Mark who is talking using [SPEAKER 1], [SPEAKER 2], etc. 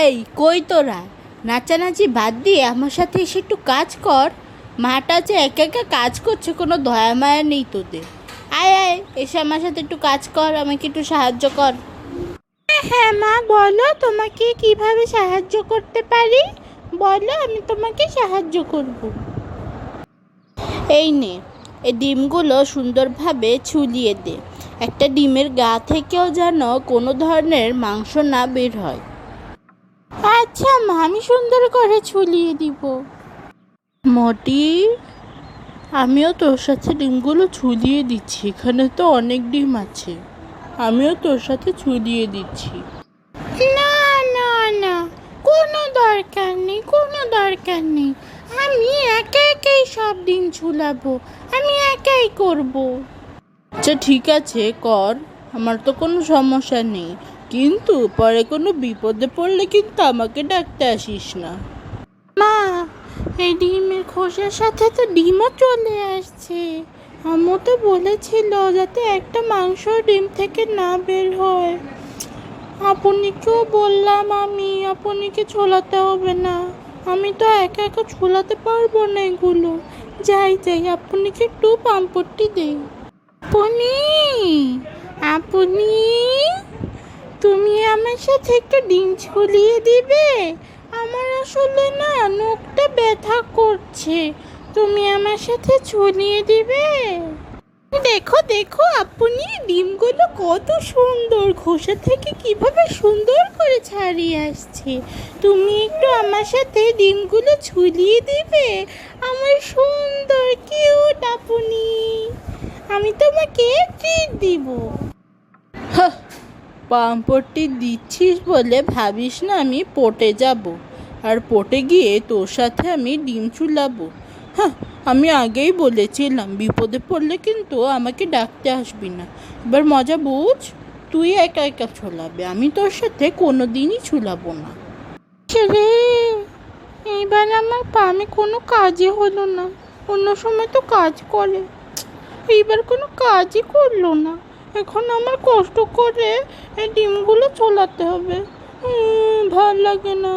[SPEAKER 1] এই কই তোরা? নাচানাচি বাদ দিয়ে আমার সাথে এসে একটু কাজ কর। মাটা যে একা একা কাজ করছে কোনো দয়া মায়া নেই তোদের। আয় আয় এসে আমার সাথে একটু কাজ কর আমাকে একটু সাহায্য কর। হ্যাঁ মা বলো তোমাকে কীভাবে সাহায্য করতে পারি? বলো আমি তোমাকে সাহায্য করব। এই নে এই ডিমগুলো সুন্দরভাবে ছুলিয়ে দে। একটা ডিমের গা থেকেও যেন কোনো ধরনের মাংস না বের হয়। আচ্ছা মা আমি সুন্দর করে ছুলিয়ে দিব। মটি আমিও তোর সাথে ডিমগুলো ছুলিয়ে দিচ্ছি। এখানে তো অনেক ডিম আছে। আমিও তোর সাথে ছুলিয়ে দিচ্ছি। না না না কোনো দরকার নেই কোনো দরকার নেই। আমি একা একাই সব ডিম ছুলাবো। একাই করব। আচ্ছা ঠিক আছে কর। আমার তো কোনো সমস্যা নেই। কিন্তু পরে কোনো বিপদে পড়লে কিন্তু আমাকে ডাকতে আসিস না। মা এই ডিমের খোসার সাথে তো ডিমও চলে আসছে। আম্মু তো বলেছিল যাতে একটা মাংস ডিম থেকে না বের হয়। আপনিকেও বললাম আমি আপনিকে ছোলাতে হবে না। আমি তো একা একা ছোলাতে পারব না এগুলো। যাই যাই আপনাকে একটু পাম্পটি দেই। আপনি আপনি, তুমি আমার সাথে একটু ডিম ছড়িয়ে দিবে? আমার আসলে না নখটা ব্যথা করছে। তুমি আমার সাথে ছড়িয়ে দিবে? দেখো দেখো, আপনি ডিমগুলো কত সুন্দর। খোসা থেকে কীভাবে সুন্দর করে ছাড়িয়ে আসছে। তুমি একটু আমার সাথে ডিমগুলো ছুলিয়ে দিবে। আমার সুন্দর, কিউট আপনি। আমি তোমাকে ট্রিট দিব। পাম্পটি দিচ্ছিস বলে ভাবিস না আমি পটে যাব। আর পটে গিয়ে তোর সাথে আমি ডিম চুলাবো হ্যাঁ আমি আগেই বলেছিলাম, বিপদে পড়লে কিন্তু আমাকে ডাকতে আসবি না। এবার মজা বুঝ, তুই একা একা ছোলাবে আমি তোর সাথে কোনো দিনই ছুলাবো না রে, এইবার আমার পামে কোনো কাজই হলো না। অন্য সময় তো কাজ করে। এইবার কোনো কাজই করল না। এখন আমার কষ্ট করে এই ডিমগুলো চলাতে হবে। ভালো লাগে না।